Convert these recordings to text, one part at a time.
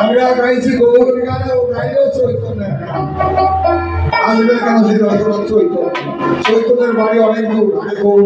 আমরা গাইছি, গৌর গানে ও গাইলেও চৈতন্যের গান। আসবে কেন চৈতন্যের বাড়ি অনেক দূর আগে গৌর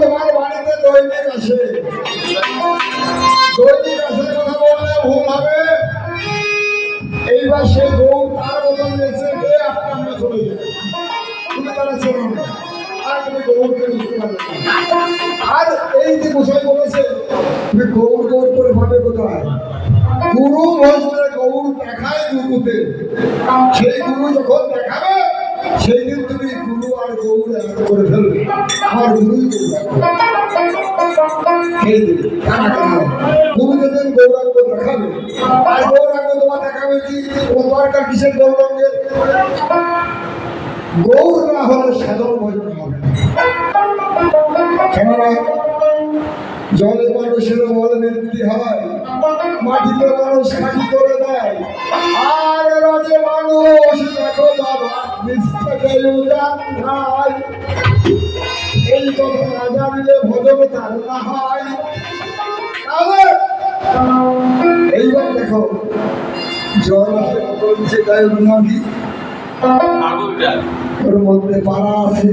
তোমার বাড়িতে দৈনিক আসে দৈনিক আসে কথা বললে ভুল হবে এইবার সে গৌর তার মতন বেঁচে গিয়ে আপনার আর তুমি গৌরকে বুঝতে পারবে। আর এই যে গোসাই বলেছে তুমি গৌর গৌর করে ভাবে কোথায়? গুরু ভজনে গৌর দেখায় গুরুতে। সেই গুরু যখন দেখাবে, সেই দিন তুমি গুরু আর গৌর এক করে ফেলবে। আমার গুরুই গৌর। সেই দিন গৌরাঙ্গ দেখাবে, আর গৌরাঙ্গ তোমার দেখাবে কি? তোমার দরকার কিসের গৌরাঙ্গের? গৌর না হলে সাধন ভজন হবে। কেননা জলে মানুষের বল বৃদ্ধি হয় মাটিতে মানুষ খাটি করে দেয়। আর রাজে মানুষ দেখো বাবা এই কথা না জানলে ভজন তার না হয়। এইবার দেখো জল বলছে তাই নদী ওর মধ্যে পাড়া আছে।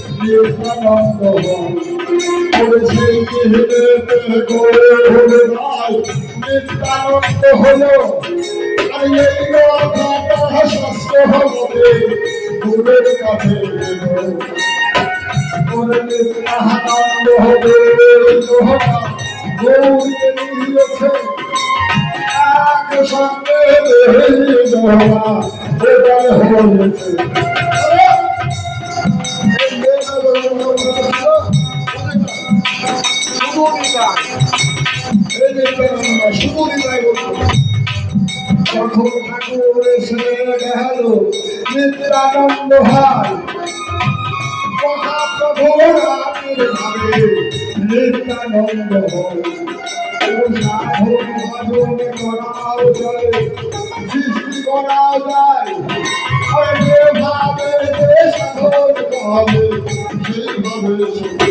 পূর্ণ হলে নিত্যানন্দ করেছে করে হলে ভাই নিত্যানন্দ হলো আর এই কথাটা শাস্ত্র হবে গুরুর কাছে করে নিত্যানন্দ হবে গৌরীকে নিয়েছে এক সঙ্গে দেওয়া এবার হয়েছে যখন ঠাকুর এসে গেল নিত্যানন্দ হয় মহাপ্রভুর আবির্ভাবে নিত্যানন্দ হয় সাধন ভজন করাও যায় সৃষ্টি করাও যায় যে সাধন করে সেইভাবে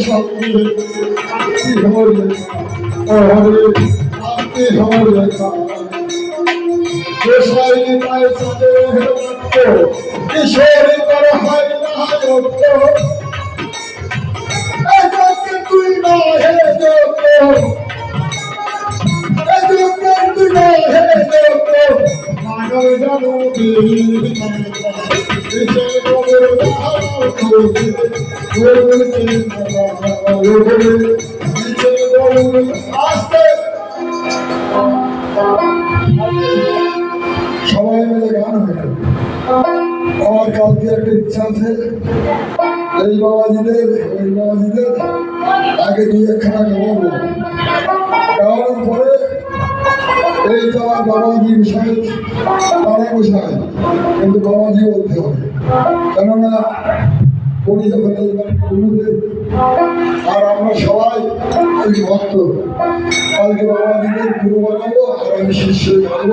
সঙ্গে আত্মি হরে দেশাই পায় সাদে হেমন্ত কিশোরী কর হয় না যত এই তুই না হে যত এই তুই না হে যত সবাই মিলে গান হয়ে গেল। আমার কালকে একটা ইচ্ছা আছে এই বাবাজিদের এই বাবাজিদের আগে দুই একখানা খাওয়াবো খাওয়ানোর পরে এই যে আমার বাবাজি গোসাই তারা গোসাই কিন্তু বাবাজি বলতে হবে কেননা আর আমরা সবাই ওই ভক্ত, কালকে বাবাজিদের গুরু বানাবো, আর আমি শিষ্য যাব,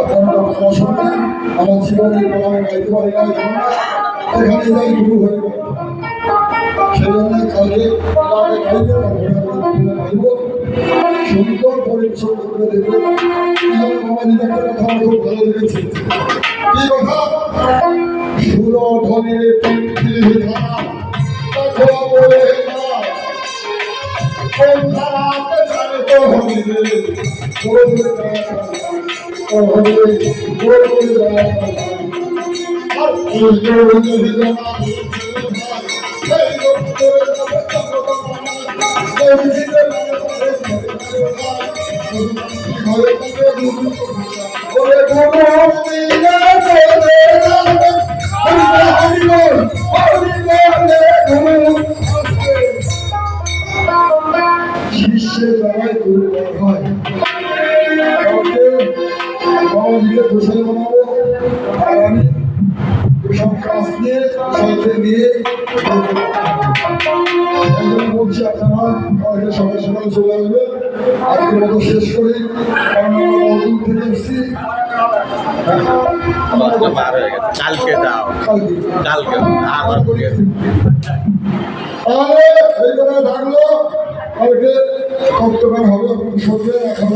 আপনারা ভালো শুনবেন, আমার জীবনে আমি গাইতে পারি না এখানে যাই গুরু হয়ে সেই জন্য কালকে গাইতে পারব সুন্দর পরিশ্রম করে দেবো একটা কথা আমার খুব ভালো লেগেছে। কি কথা? সুরধনের পৃথিবী ধারা। কথা বলে আর এই বক্তব্য শেষ করে। আমরা নতুন থেকে এসেছি। কালকে যাও। কালকে। আবার থাকল। কালকে কতক্ষণ হবে সঙ্গে এখন